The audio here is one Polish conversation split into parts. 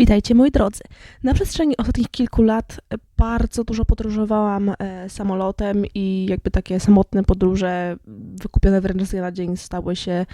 Witajcie moi drodzy. Na przestrzeni ostatnich kilku lat e, bardzo dużo podróżowałam e, samolotem i jakby takie samotne podróże wykupione wręcz z dnia na dzień stały się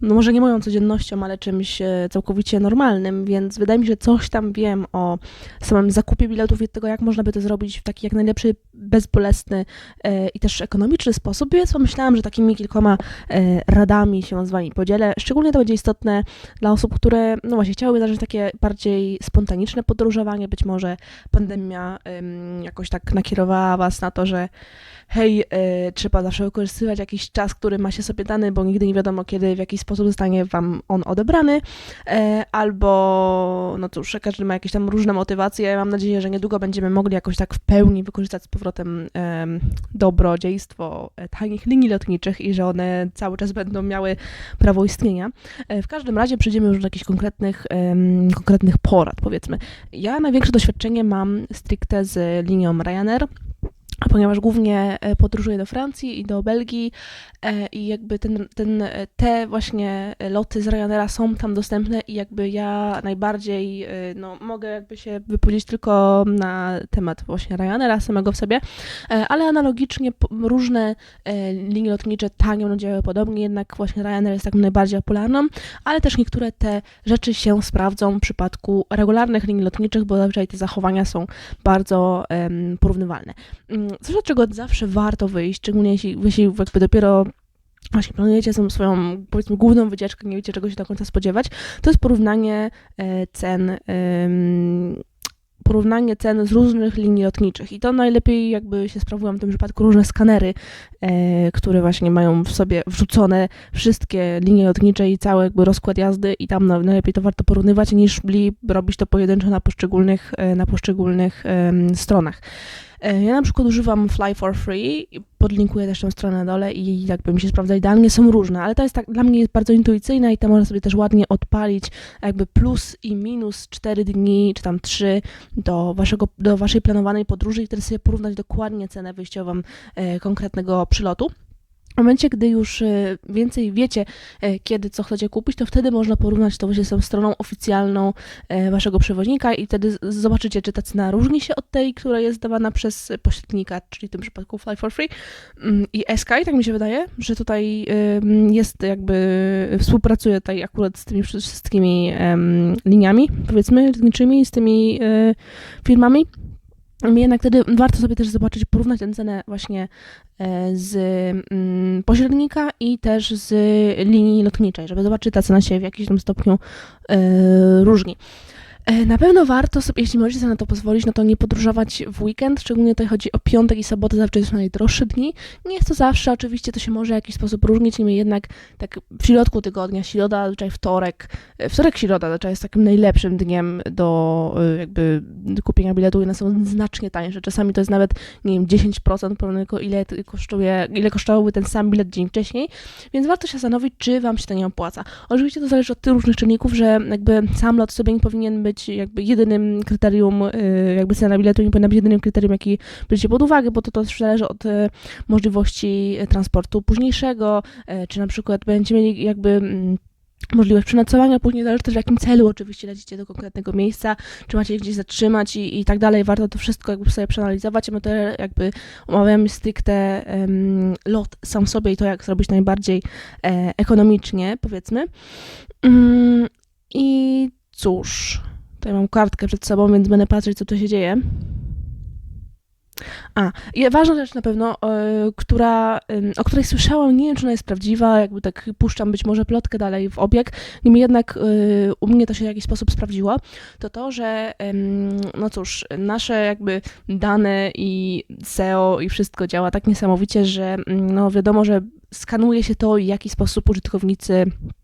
no może nie moją codziennością, ale czymś e, całkowicie normalnym, więc wydaje mi się, że coś tam wiem o samym zakupie biletów i tego, jak można by to zrobić w taki jak najlepszy, bezbolesny e, i też ekonomiczny sposób, więc pomyślałam, że takimi kilkoma e, radami się z Wami podzielę. Szczególnie to będzie istotne dla osób, które, no właśnie, chciałyby zacząć takie bardziej spontaniczne podróżowanie. Być może pandemia jakoś tak nakierowała Was na to, że hej, trzeba zawsze wykorzystywać jakiś czas, który ma się sobie dany, bo nigdy nie wiadomo, kiedy, w jaki sposób zostanie Wam on odebrany, e, albo, no cóż, każdy ma jakieś tam różne motywacje. Mam nadzieję, że niedługo będziemy mogli jakoś tak w pełni wykorzystać z powrotem dobrodziejstwo e, tanich linii lotniczych i że one cały czas będą miały prawo istnienia. E, w każdym razie przejdziemy już do jakichś konkretnych, konkretnych porad, powiedzmy. Ja największe doświadczenie mam stricte z linią Ryanair ponieważ głównie e, podróżuję do Francji i do Belgii e, i jakby ten, ten, e, te właśnie loty z Ryanaira są tam dostępne i jakby ja najbardziej no, mogę jakby się wypowiedzieć tylko na temat właśnie Ryanaira samego w sobie, ale analogicznie różne linie lotnicze tanio no, działają podobnie, jednak właśnie Ryanair jest taką najbardziej popularną, ale też niektóre te rzeczy się sprawdzą w przypadku regularnych linii lotniczych, bo zazwyczaj te zachowania są bardzo um, porównywalne. Coś, od czego zawsze warto wyjść, szczególnie jeśli, jeśli jakby dopiero właśnie planujecie swoją, powiedzmy, główną wycieczkę, nie wiecie czego się do końca spodziewać, to jest porównanie e, cen porównanie cen z różnych linii lotniczych. I to najlepiej jakby się sprawują w tym przypadku różne skanery, e, które właśnie mają w sobie wrzucone wszystkie linie lotnicze i cały jakby rozkład jazdy i tam najlepiej to warto porównywać niż robić to pojedynczo na poszczególnych, e, na poszczególnych e, stronach. E, ja na przykład używam Fly for Free, podlinkuję też tę stronę na dole i jakby mi się sprawdza idealnie, są różne, ale to jest tak, dla mnie jest bardzo intuicyjna i to można sobie też ładnie odpalić jakby plus i minus 4 dni, czy tam 3 do, waszego, do waszej planowanej podróży i wtedy sobie porównać dokładnie cenę wyjściową e, konkretnego przylotu. W momencie, gdy już e, więcej wiecie, e, kiedy co chcecie kupić, to wtedy można porównać to właśnie z tą stroną oficjalną e, waszego przewoźnika i wtedy zobaczycie, czy ta cena różni się od tej, która jest dawana przez pośrednika, czyli w tym przypadku Fly for Free mm, i Sky, tak mi się wydaje, że tutaj jest jakby, współpracuje tutaj akurat z tymi wszystkimi liniami, powiedzmy, lotniczymi, z tymi firmami. Jednak wtedy warto sobie też zobaczyć, porównać tę cenę właśnie e, z mm, pośrednika i też z linii lotniczej, żeby zobaczyć, czy ta cena się w jakimś tam stopniu e, różni. E, na pewno warto sobie, jeśli możecie sobie na to pozwolić, no to nie podróżować w weekend, szczególnie tutaj chodzi o piątek i sobotę, zawsze są najdroższe dni. Nie jest to zawsze, oczywiście to się może w jakiś sposób różnić, niemniej jednak tak w środku tygodnia, środa, zazwyczaj wtorek, e, wtorek, środa zazwyczaj jest takim najlepszym dniem do e, jakby kupienia biletu i one są znacznie tańsze. Czasami to jest nawet, nie wiem, 10% porównego ile kosztuje, ile kosztowałby ten sam bilet dzień wcześniej, więc warto się zastanowić, czy wam się to nie opłaca. Oczywiście to zależy od tych różnych czynników, że jakby sam lot sobie nie powinien być być jakby jedynym kryterium, y, jakby cena biletu nie powinna być jedynym kryterium, jaki bierzecie pod uwagę, bo to, to też zależy od y, możliwości transportu późniejszego, y, czy na przykład będziecie mieli jakby mm, możliwość przenocowania, później zależy też w jakim celu oczywiście lecicie do konkretnego miejsca, czy macie gdzieś zatrzymać i, i tak dalej. Warto to wszystko jakby sobie przeanalizować. My to jakby omawiamy stricte um, lot sam sobie i to, jak zrobić najbardziej e, ekonomicznie, powiedzmy. Um, I cóż, Tutaj mam kartkę przed sobą, więc będę patrzeć, co tu się dzieje. A, i ważna rzecz na pewno, y, która, o której słyszałam, nie wiem, czy ona jest prawdziwa, jakby tak puszczam być może plotkę dalej w obieg, niemniej jednak y, u mnie to się w jakiś sposób sprawdziło, to to, że no cóż, nasze jakby dane i SEO i wszystko działa tak niesamowicie, że no wiadomo, że skanuje się to, w jaki sposób użytkownicy E,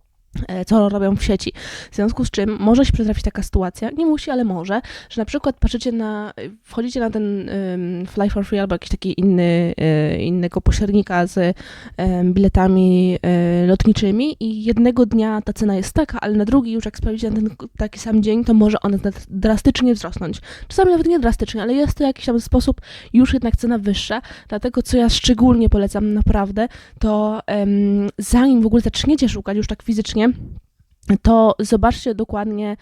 co robią w sieci. W związku z czym może się przytrafić taka sytuacja, nie musi, ale może, że na przykład patrzycie na, wchodzicie na ten um, Fly for Free albo jakiś taki inny, um, innego pośrednika z um, biletami lotniczymi i jednego dnia ta cena jest taka, ale na drugi już jak sprawdzicie na ten taki sam dzień, to może ona drastycznie wzrosnąć. Czasami nawet nie drastycznie, ale jest to jakiś tam sposób już jednak cena wyższa, dlatego co ja szczególnie polecam naprawdę, to zanim w ogóle zaczniecie szukać już tak fizycznie, to zobaczcie dokładnie,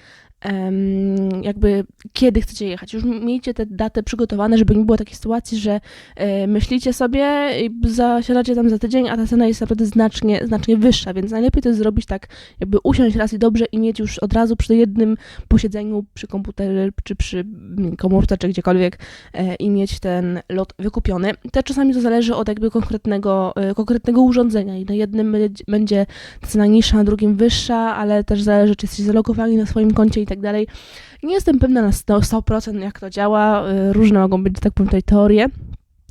jakby kiedy chcecie jechać. Już miejcie te daty przygotowane, żeby nie było takiej sytuacji, że e, myślicie sobie i zasiadacie tam za tydzień, a ta cena jest naprawdę znacznie, znacznie wyższa, więc najlepiej to jest zrobić tak, jakby usiąść raz i dobrze i mieć już od razu przy jednym posiedzeniu przy komputerze, czy przy komórce, czy gdziekolwiek e, i mieć ten lot wykupiony. Też czasami to zależy od jakby konkretnego, e, konkretnego urządzenia i na jednym będzie- cena niższa, na drugim wyższa, ale też zależy, czy jesteście zalogowani na swoim koncie i tak dalej. Nie jestem pewna na 100%, 100% jak to działa, y, różne mogą być, tak powiem, tutaj teorie.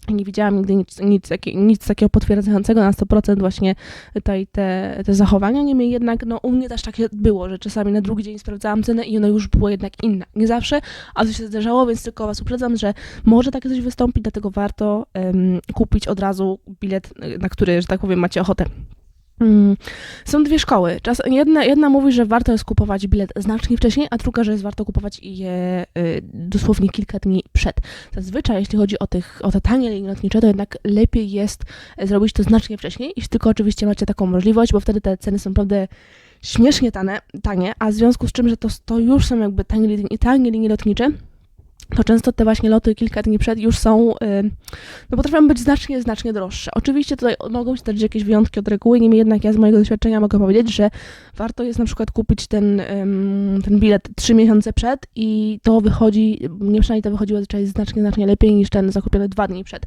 Nie widziałam nigdy nic, nic, nic takiego potwierdzającego na 100% właśnie tutaj te, te zachowania, niemniej jednak no, u mnie też tak było, że czasami na drugi dzień sprawdzałam cenę i ona już była jednak inna. Nie zawsze, ale to się zdarzało, więc tylko Was uprzedzam, że może takie coś wystąpić, dlatego warto em, kupić od razu bilet, na który, że tak powiem, macie ochotę. Mm, Są dwie szkoły. Czas, jedna, jedna mówi, że warto jest kupować bilet znacznie wcześniej, a druga, że jest warto kupować je y, dosłownie kilka dni przed. Zazwyczaj, jeśli chodzi o, tych, o te tanie linie lotnicze, to jednak lepiej jest e, zrobić to znacznie wcześniej, jeśli tylko oczywiście macie taką możliwość, bo wtedy te ceny są naprawdę śmiesznie tane, tanie, a w związku z czym, że to, to już są jakby tanie, tanie linie lotnicze, to często te właśnie loty kilka dni przed już są, no potrafią być znacznie, znacznie droższe. Oczywiście tutaj mogą się zdarzyć jakieś wyjątki od reguły, niemniej jednak ja z mojego doświadczenia mogę powiedzieć, że warto jest na przykład kupić ten, ten bilet trzy miesiące przed i to wychodzi, nie przynajmniej to wychodziło zazwyczaj znacznie, znacznie lepiej niż ten zakupiony dwa dni przed.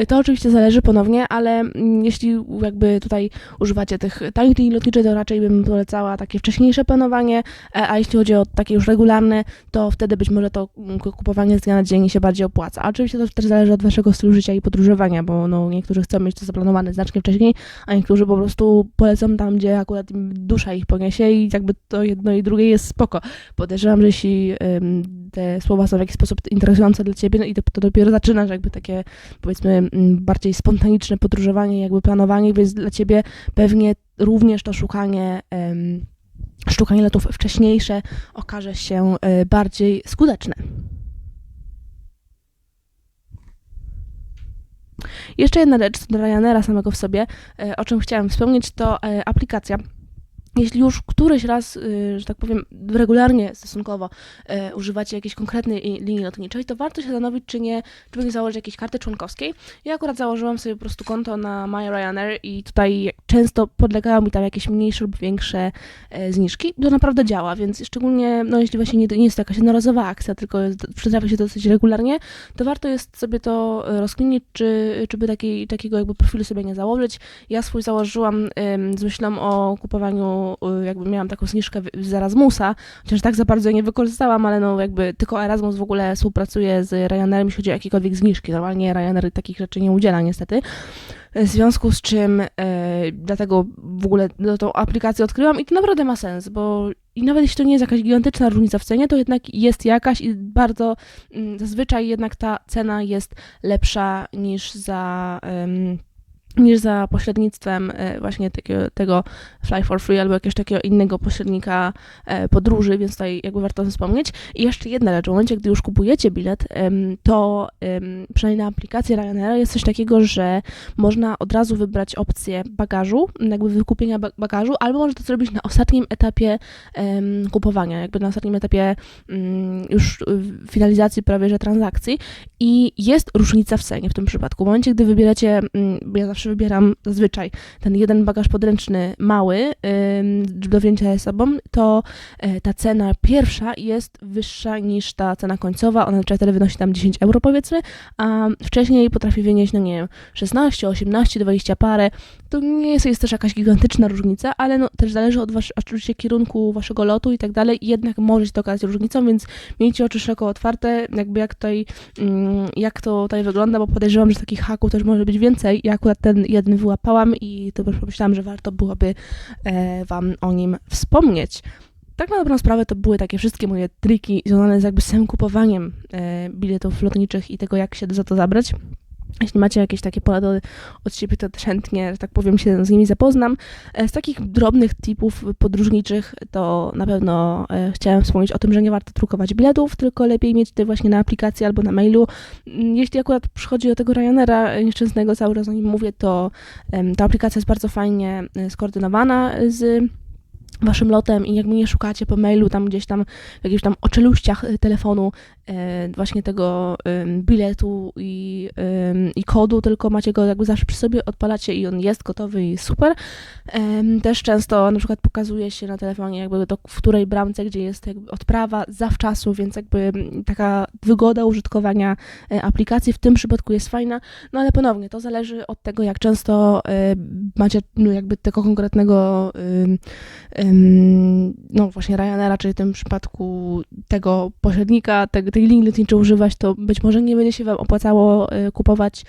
Y, To oczywiście zależy ponownie, ale mm, jeśli jakby tutaj używacie tych tanich linii lotniczych, to raczej bym polecała takie wcześniejsze planowanie, e, a jeśli chodzi o takie już regularne, to wtedy być może to mm, kupowanie z dnia na dzień się bardziej opłaca. A oczywiście to też zależy od waszego stylu życia i podróżowania, bo no, niektórzy chcą mieć to zaplanowane znacznie wcześniej, a niektórzy po prostu polecą tam, gdzie akurat dusza ich poniesie i jakby to jedno i drugie jest spoko. Podejrzewam, że jeśli ym, te słowa są w jakiś sposób interesujące dla ciebie, no i to, to dopiero zaczynasz jakby takie powiedzmy bardziej spontaniczne podróżowanie, jakby planowanie, więc dla ciebie pewnie również to szukanie em, szukanie lotów wcześniejsze okaże się e, bardziej skuteczne. Jeszcze jedna rzecz do Ryanaira samego w sobie, e, o czym chciałam wspomnieć, to e, aplikacja. Jeśli już któryś raz, y, że tak powiem, regularnie stosunkowo e, używacie jakiejś konkretnej linii lotniczej, to warto się zastanowić, czy nie, czy nie założyć jakiejś karty członkowskiej. Ja akurat założyłam sobie po prostu konto na My Ryanair i tutaj często podlegają mi tam jakieś mniejsze lub większe e, zniżki. To naprawdę działa, więc szczególnie, no jeśli właśnie nie, nie jest to jakaś jednorazowa akcja, tylko przytrafia się dosyć regularnie, to warto jest sobie to e, rozkminić, czy, czy by takiej, takiego jakby profilu sobie nie założyć. Ja swój założyłam z myślą o kupowaniu, y, jakby miałam taką zniżkę z Erasmusa, chociaż tak za bardzo jej nie wykorzystałam, ale no jakby tylko Erasmus w ogóle współpracuje z Ryanairem, jeśli chodzi o jakiekolwiek zniżki. Normalnie Ryanair takich rzeczy nie udziela niestety. W związku z czym e, dlatego w ogóle no, tą aplikację odkryłam i to naprawdę ma sens, bo i nawet jeśli to nie jest jakaś gigantyczna różnica w cenie, to jednak jest jakaś i bardzo mm, zazwyczaj jednak ta cena jest lepsza niż za. em, niż za pośrednictwem e, właśnie tego Fly for Free albo jakiegoś takiego innego pośrednika e, podróży, więc tutaj jakby warto o tym wspomnieć. I jeszcze jedna rzecz, w momencie, gdy już kupujecie bilet, to przynajmniej na aplikacji Ryanaira jest coś takiego, że można od razu wybrać opcję bagażu, jakby wykupienia ba- bagażu, albo można to zrobić na ostatnim etapie kupowania, jakby na ostatnim etapie mm, już finalizacji prawie że transakcji i jest różnica w cenie w tym przypadku. W momencie, gdy wybieracie, mm, ja zawsze wybieram zazwyczaj ten jeden bagaż podręczny mały do wzięcia ze sobą, to e, ta cena pierwsza jest wyższa niż ta cena końcowa. Ona wtedy wynosi tam 10 euro powiedzmy, a wcześniej potrafi wynieść, no nie wiem, 16, 18, 20 parę. To nie jest, jest też jakaś gigantyczna różnica, ale no, też zależy od wasz, oczywiście kierunku waszego lotu i tak dalej. Jednak może się to okazać różnicą, więc miejcie oczy szeroko otwarte, jakby jak tutaj, mm, jak to tutaj wygląda, bo podejrzewam, że takich haków też może być więcej. Ja akurat ten jeden wyłapałam i to też pomyślałam, że warto byłoby e, wam o nim wspomnieć. Tak na dobrą sprawę to były takie wszystkie moje triki związane z jakby samym kupowaniem e, biletów lotniczych i tego, jak się za to zabrać. Jeśli macie jakieś takie porady od siebie, to chętnie, że tak powiem, się z nimi zapoznam. E, Z takich drobnych tipów podróżniczych to na pewno e, chciałem wspomnieć o tym, że nie warto drukować biletów, tylko lepiej mieć te właśnie na aplikacji albo na mailu. Mm, Jeśli akurat przychodzi do tego Ryanaira e, nieszczęsnego, cały czas o nim mówię, to ta aplikacja jest bardzo fajnie e, skoordynowana z waszym lotem i jakby nie szukacie po mailu tam gdzieś tam w jakichś tam oczeluściach y, telefonu e, właśnie tego ym, biletu i, ym, i kodu, tylko macie go jakby zawsze przy sobie, odpalacie i on jest gotowy i super. Em, też często na przykład pokazuje się na telefonie jakby do, w której bramce, gdzie jest jakby odprawa zawczasu, więc jakby mm, taka wygoda użytkowania e, aplikacji w tym przypadku jest fajna, no ale ponownie to zależy od tego, jak często e, macie no, jakby tego konkretnego ym, no właśnie Ryanaira, czyli w tym przypadku tego pośrednika, te, tej linii lotniczej używać, to być może nie będzie się Wam opłacało y, kupować,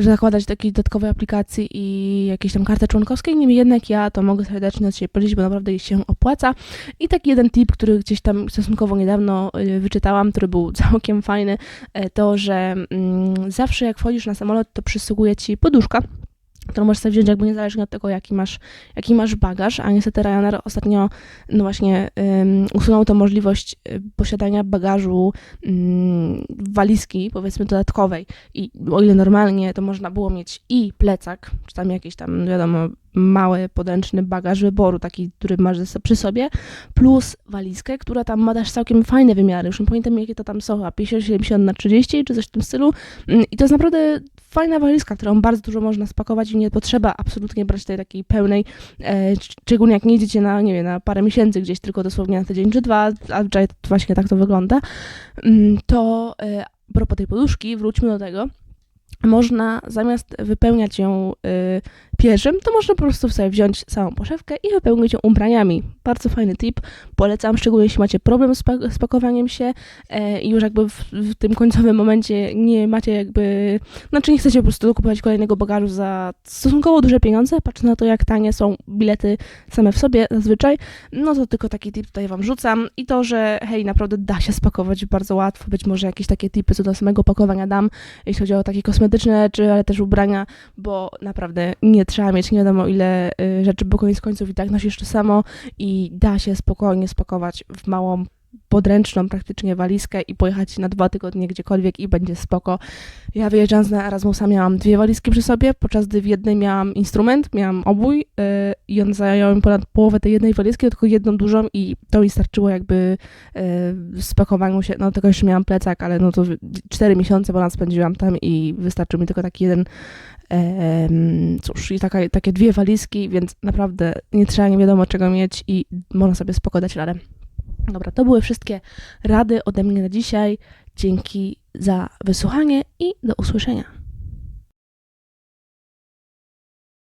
zakładać takiej dodatkowej aplikacji i jakiejś tam karty członkowskiej. Niemniej jednak ja to mogę serdecznie od siebie powiedzieć, bo naprawdę się opłaca. I taki jeden tip, który gdzieś tam stosunkowo niedawno y, wyczytałam, który był całkiem fajny, y, to, że ym, zawsze jak wchodzisz na samolot, to przysługuje Ci poduszka którą możesz sobie wziąć jakby niezależnie od tego, jaki masz, jaki masz bagaż, a niestety Ryanair ostatnio no właśnie um, usunął tę możliwość y, posiadania bagażu um, walizki, powiedzmy dodatkowej i o ile normalnie to można było mieć i plecak, czy tam jakiś tam, wiadomo, mały, podręczny bagaż wyboru, taki, który masz przy sobie, plus walizkę, która tam ma też całkiem fajne wymiary. Już nie pamiętam, jakie to tam są, a 50-70 na 30 czy coś w tym stylu. Mm, I to jest naprawdę fajna walizka, którą bardzo dużo można spakować i nie potrzeba absolutnie brać tej takiej pełnej, e, szczególnie jak nie idziecie na, nie wiem, na parę miesięcy gdzieś, tylko dosłownie na tydzień czy dwa, a właśnie tak to wygląda. Mm, to e, a propos tej poduszki, wróćmy do tego można zamiast wypełniać ją pierzem, to można po prostu sobie wziąć całą poszewkę i wypełnić ją ubraniami. Bardzo fajny tip, polecam, szczególnie jeśli macie problem z, z pakowaniem się e, i już jakby w, w, tym końcowym momencie nie macie jakby, znaczy nie chcecie po prostu dokupować kolejnego bagażu za stosunkowo duże pieniądze, patrząc na to, jak tanie są bilety same w sobie zazwyczaj, no to tylko taki tip tutaj wam rzucam i to, że hej, naprawdę da się spakować bardzo łatwo, być może jakieś takie tipy co do samego pakowania dam, jeśli chodzi o takie kosmetyczne rzeczy, ale też ubrania, bo naprawdę nie trzeba mieć nie wiadomo ile y, rzeczy, bo koniec końców i tak nosisz to samo i da się spokojnie spakować w małą podręczną praktycznie walizkę i pojechać na dwa tygodnie gdziekolwiek i będzie spoko. Ja wyjeżdżając na Erasmusa miałam dwie walizki przy sobie, podczas gdy w jednej miałam instrument, miałam obój yy, i on zajął mi ponad połowę tej jednej walizki, tylko jedną dużą i to mi starczyło jakby yy, spakowaniu się, no tylko jeszcze miałam plecak, ale no to cztery miesiące ponad spędziłam tam i wystarczył mi tylko taki jeden cóż, i taka, takie dwie walizki, więc naprawdę nie trzeba nie wiadomo czego mieć i można sobie spoko dać radę. Dobra, to były wszystkie rady ode mnie na dzisiaj. Dzięki za wysłuchanie i do usłyszenia.